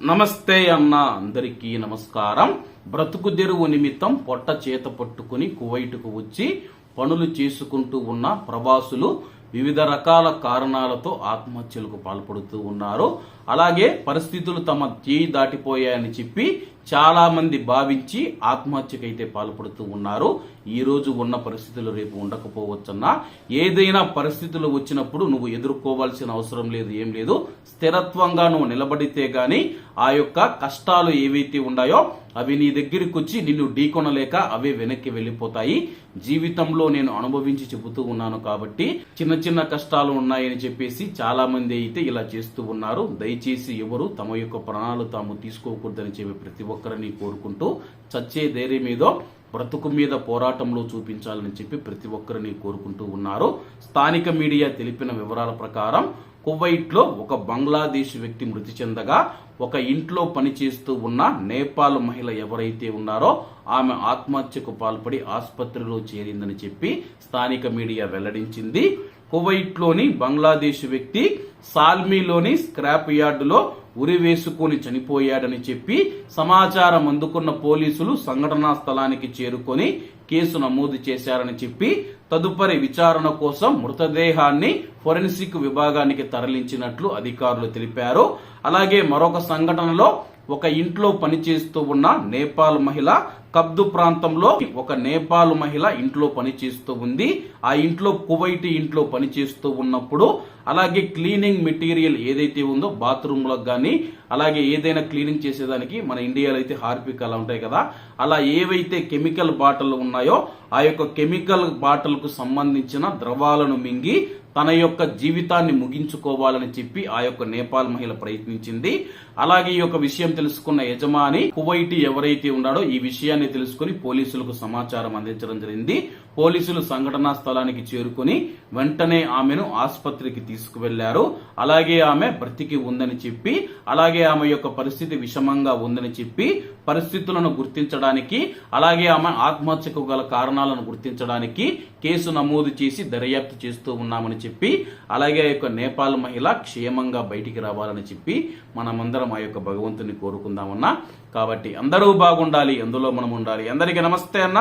నమస్తే అన్న అందరికీ నమస్కారం. బ్రతుకు తెరువు నిమిత్తం పొట్ట చేత పట్టుకుని కువైటుకు వచ్చి పనులు చేసుకుంటూ ఉన్న ప్రవాసులు వివిధ రకాల కారణాలతో ఆత్మహత్యలకు పాల్పడుతూ ఉన్నారు. అలాగే పరిస్థితులు తమ చేయి దాటిపోయాయని చెప్పి చాలా మంది భావించి ఆత్మహత్యకైతే పాల్పడుతూ ఉన్నారు. ఈ రోజు ఉన్న పరిస్థితులు రేపు ఉండకపోవచ్చన్నా ఏదైనా పరిస్థితులు వచ్చినప్పుడు నువ్వు ఎదుర్కోవాల్సిన అవసరం లేదు ఏం లేదు. స్థిరత్వంగా నువ్వు నిలబడితే గాని ఆ యొక్క కష్టాలు ఏవైతే ఉన్నాయో అవి నీ దగ్గరికి వచ్చి నిన్ను ఢీకొనలేక అవే వెనక్కి వెళ్ళిపోతాయి. జీవితంలో నేను అనుభవించి చెబుతూ ఉన్నాను కాబట్టి చిన్న చిన్న కష్టాలు ఉన్నాయని చెప్పేసి చాలా మంది అయితే ఇలా చేస్తూ ఉన్నారు. దయచేసి ఎవరు తమ యొక్క ప్రాణాలు తాము తీసుకోకూడదని చెప్పి ప్రతి ఒక్కరిని కోరుకుంటూ చచ్చే ధైర్యం మీద బ్రతుకు మీద పోరాటంలో చూపించాలని చెప్పి ప్రతి ఒక్కరిని కోరుకుంటూ ఉన్నారు. స్థానిక మీడియా తెలిపిన వివరాల ప్రకారం కువైట్లో ఒక బంగ్లాదేశ్ వ్యక్తి మృతి చెందగా ఒక ఇంట్లో పనిచేస్తూ ఉన్న నేపాల్ మహిళ ఎవరైతే ఉన్నారో ఆమె ఆత్మహత్యకు పాల్పడి ఆసుపత్రిలో చేరిందని చెప్పి స్థానిక మీడియా వెల్లడించింది. కువైట్లోని బంగ్లాదేశ్ వ్యక్తి సాల్మీలోని స్క్రాప్ యార్డులో ఉరివేసుకొని చనిపోయాడని చెప్పి సమాచారం అందుకున్న పోలీసులు సంఘటనా స్థలానికి చేరుకొని కేసు నమోదు చేశారని చెప్పి తదుపరి విచారణ కోసం మృతదేహాన్ని ఫోరెన్సిక్ విభాగానికి తరలించినట్లు అధికారులు తెలిపారు. అలాగే మరొక సంఘటనలో ఒక ఇంట్లో పనిచేస్తూ ఉన్న నేపాల్ మహిళ కబ్దు ప్రాంతంలో ఒక నేపాల్ మహిళ ఇంట్లో పనిచేస్తూ ఉంది. ఆ ఇంట్లో కువైట్ ఇంట్లో పనిచేస్తూ ఉన్నప్పుడు అలాగే క్లీనింగ్ మెటీరియల్ ఏదైతే ఉందో బాత్రూమ్లకు కానీ అలాగే ఏదైనా క్లీనింగ్ చేసేదానికి మన ఇండియాలో అయితే హార్పిక్ అలా ఉంటాయి కదా. అలా ఏవైతే కెమికల్ బాటిల్ ఉన్నాయో ఆ యొక్క కెమికల్ బాటిల్కు సంబంధించిన ద్రవాలను మింగి తన యొక్క జీవితాన్ని ముగించుకోవాలని చెప్పి ఆ యొక్క నేపాల్ మహిళ ప్రయత్నించింది. అలాగే ఈ యొక్క విషయం తెలుసుకున్న యజమాని కువైటి ఎవరైతే ఉన్నాడో ఈ విషయాన్ని తెలుసుకుని పోలీసులకు సమాచారం అందించడం జరిగింది. పోలీసులు సంఘటనా స్థలానికి చేరుకుని వెంటనే ఆమెను ఆసుపత్రికి తీసుకువెళ్ళారు. అలాగే ఆమె బ్రతికి ఉందని చెప్పి అలాగే ఆమె యొక్క పరిస్థితి విషమంగా ఉందని చెప్పి పరిస్థితులను గుర్తించడానికి అలాగే ఆమె ఆత్మహత్యకు గల కారణాలను గుర్తించడానికి కేసు నమోదు చేసి దర్యాప్తు చేస్తూ ఉన్నామని చెప్పి అలాగే ఆ యొక్క నేపాల్ మహిళ క్షేమంగా బయటికి రావాలని చెప్పి మనమందరం ఆ యొక్క భగవంతుని కోరుకుందామన్నా. కాబట్టి అందరూ బాగుండాలి అందులో మనం ఉండాలి. అందరికీ నమస్తే అన్న.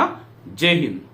జై హింద్.